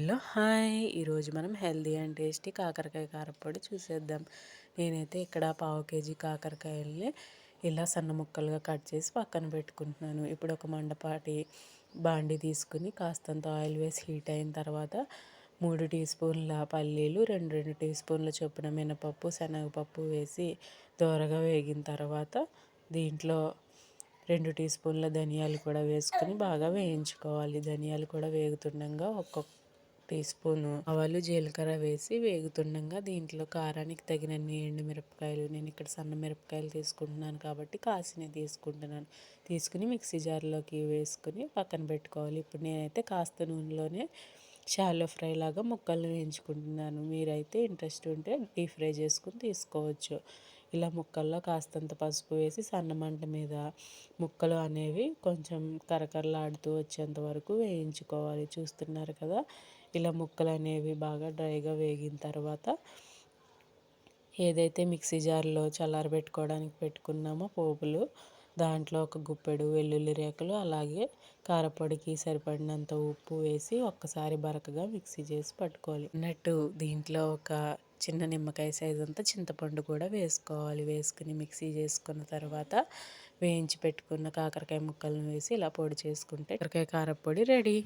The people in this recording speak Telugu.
Hello hi. ఈరోజు మనం హెల్దీ అండ్ టేస్టీ కాకరకాయ కారపొడి చూసేద్దాం. నేనైతే ఇక్కడ పావు కేజీ కాకరకాయల్ని ఇలా సన్న ముక్కలుగా కట్ చేసి పక్కన పెట్టుకుంటున్నాను. ఇప్పుడు ఒక మండపాటి బాండి తీసుకుని కాస్తంత ఆయిల్ వేసి హీట్ అయిన తర్వాత మూడు టీ స్పూన్ల పల్లీలు రెండు రెండు టీ స్పూన్ల చొప్పున మినపప్పు శనగపప్పు వేసి దోరగా వేగిన తర్వాత దీంట్లో రెండు టీ స్పూన్ల ధనియాలు కూడా వేసుకుని బాగా వేయించుకోవాలి. ధనియాలు కూడా వేగుతుండగా ఒక్కొక్క టీ స్పూన్ ఆవాలు జీలకర్ర వేసి వేగుతుండగా దీంట్లో కారానికి తగినన్ని ఎండు మిరపకాయలు నేను ఇక్కడ సన్న మిరపకాయలు తీసుకుంటున్నాను కాబట్టి కాసినవి తీసుకుంటున్నాను. తీసుకుని మిక్సీ జార్లోకి వేసుకుని పక్కన పెట్టుకోవాలి. ఇప్పుడు నేనైతే కాస్త నూనెలోనే షాలో ఫ్రై లాగా ముక్కలు వేయించుకుంటున్నాను. మీరైతే ఇంట్రెస్ట్ ఉంటే డీప్ ఫ్రై చేసుకుని తీసుకోవచ్చు. ఇలా ముక్కల్లో కాస్తంత పసుపు వేసి సన్న మంట మీద ముక్కలు అనేవి కొంచెం కరకరలాడుతూ వచ్చేంత వరకు వేయించుకోవాలి. చూస్తున్నారు కదా? ఇలా ముక్కలు అనేవి బాగా డ్రైగా వేగిన తర్వాత ఏదైతే మిక్సీ జార్లో చల్లారబెట్టుకోవడానికి పెట్టుకున్నామో పోపులు దాంట్లో ఒక గుప్పెడు వెల్లుల్లి రేకలు అలాగే కారపొడికి సరిపడినంత ఉప్పు వేసి ఒక్కసారి బరకగా మిక్సీ చేసి పట్టుకోవాలి. అన్నట్టు దీంట్లో ఒక చిన్న నిమ్మకాయ సైజ్ అంతా చింతపండు కూడా వేసుకోవాలి. వేసుకుని మిక్సీ చేసుకున్న తర్వాత వేయించి పెట్టుకున్న కాకరకాయ ముక్కలను వేసి ఇలా పొడి చేసుకుంటే కాకరకాయ కారపొడి రెడీ.